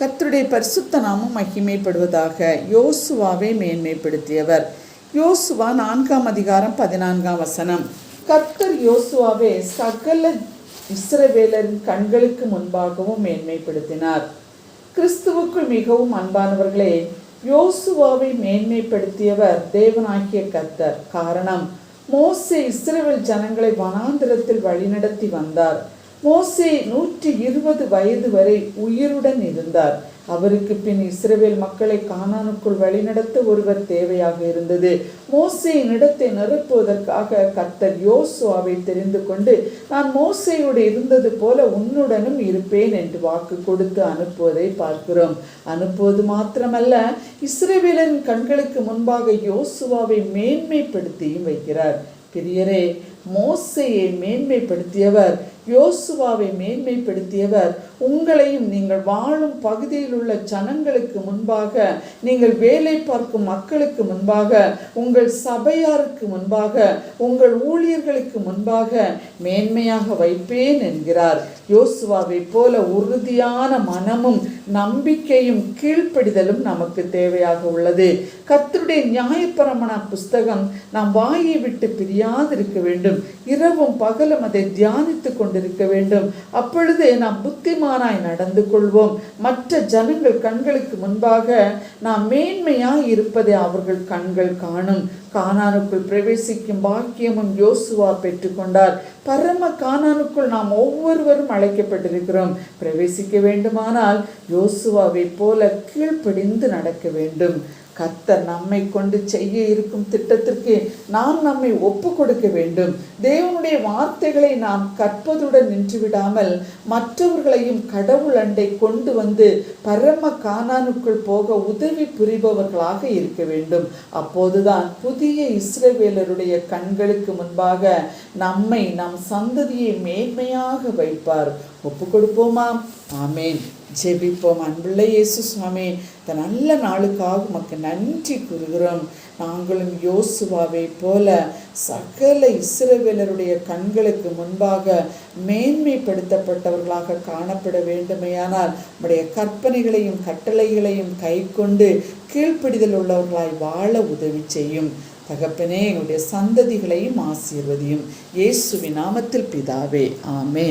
கர்த்தருடைய பரிசுத்த நாமம் மகிமைப்படுவதாக யோசுவாவை மேன்மைப்படுத்தியவர். யோசுவா நான்காம் அதிகாரம் பதினான்காம் வசனம். கத்தர் யோசுவாவே சகல இஸ்ரவேலரின் கண்களுக்கு முன்பாகவும் மேன்மைப்படுத்தினார். கிறிஸ்துவுக்குள் மிகவும் அன்பானவர்களே யோசுவாவை மேன்மைப்படுத்தியவர் தேவனாகிய கர்த்தர். காரணம் மோசே இஸ்ரேவேல் ஜனங்களை வனாந்திரத்தில் வழிநடத்தி வந்தார். மோசே நூற்றி இருபது வயது வரை உயிருடன் இருந்தார். அவருக்கு பின் இஸ்ரவேல் மக்களை காணானுக்குள் வழிநடத்த ஒருவர் தேவையாக இருந்தது. மோசையின் இடத்தை நிரப்புவதற்காக கர்த்தர் யோசுவாவை தெரிந்து கொண்டு நான் மோசையோடு இருந்தது போல உன்னுடனும் இருப்பேன் என்று வாக்கு கொடுத்து அனுப்புவதை பார்க்கிறோம். அனுப்புவது மாத்திரமல்ல இஸ்ரேவேலின் கண்களுக்கு முன்பாக யோசுவாவை மேன்மைப்படுத்தியும் வைக்கிறார். பிரியரே மோசையை மேன்மைப்படுத்தியவர் யோசுவாவை மேன்மைப்படுத்தியவர். உங்களையும் நீங்கள் வாழும் பகுதியில் உள்ள ஜனங்களுக்கு முன்பாக நீங்கள் வேலை பார்க்கும் மக்களுக்கு முன்பாக உங்கள் சபையாருக்கு முன்பாக உங்கள் ஊழியர்களுக்கு முன்பாக மேன்மையாக வைப்பேன் என்கிறார். யோசுவாவை போல உறுதியான மனமும் நம்பிக்கையும் கீழ்ப்படிதலும் நமக்கு தேவையாக உள்ளது. கத்தருடைய நியாயப்பிரமண புஸ்தகம் நாம் வாயை விட்டு பிரியாதிருக்க வேண்டும். இரவும் பகலும் அதை தியானித்து கொண்டிருக்க வேண்டும். அப்பொழுதே நாம் புத்திமானாய் நடந்து கொள்வோம். மற்ற ஜனங்கள் கண்களுக்கு முன்பாக நாம் மேன்மையாய் இருப்பதை அவர்கள் கண்கள் காணும். கானானுக்குள் பிரவேசிக்கும் பாக்கியமும் யோசுவா பெற்றுக்கொண்டார் பரம கானானுக்குள் நாம் ஒவ்வொருவரும் அழைக்கப்பட்டிருக்கிறோம். பிரவேசிக்க வேண்டுமானால் யோசுவாவை போல கீழ்ப்படிந்து நடக்க வேண்டும். கர்த்தர் நம்மை கொண்டு செய்ய இருக்கும் திட்டத்திற்கு நாம் நம்மை ஒப்பு கொடுக்க வேண்டும். தேவனுடைய வார்த்தைகளை நாம் கற்பதுடன் நின்றுவிடாமல் மற்றவர்களையும் கடவுள் அண்டை கொண்டு வந்து பரம காணானுக்குள் போக உதவி புரிபவர்களாக இருக்க வேண்டும். அப்போதுதான் புதிய இஸ்ரவேலருடைய கண்களுக்கு முன்பாக நம்மை நம் சந்ததியை மேன்மையாக வைப்பார். ஒப்பு கொடுப்போமா ஆமேன். ஜெபிப்போம். அன்புள்ள இயேசு சுவாமி இந்த நல்ல நாளுக்காக உமக்கு நன்றி கூறுகிறோம். நாங்களும் யோசுவாவை போல சகல இஸ்ரவேலருடைய கண்களுக்கு முன்பாக மேன்மைப்படுத்தப்பட்டவர்களாக காணப்பட வேண்டுமையானால் நம்முடைய கற்பனைகளையும் கட்டளைகளையும் கை கொண்டு கீழ்ப்பிடிதல் உள்ளவர்களாய் வாழ உதவி செய்யும். தகப்பனே எங்களுடைய சந்ததிகளையும் ஆசீர்வதியும். இயேசுவின் நாமத்தில் பிதாவே ஆமே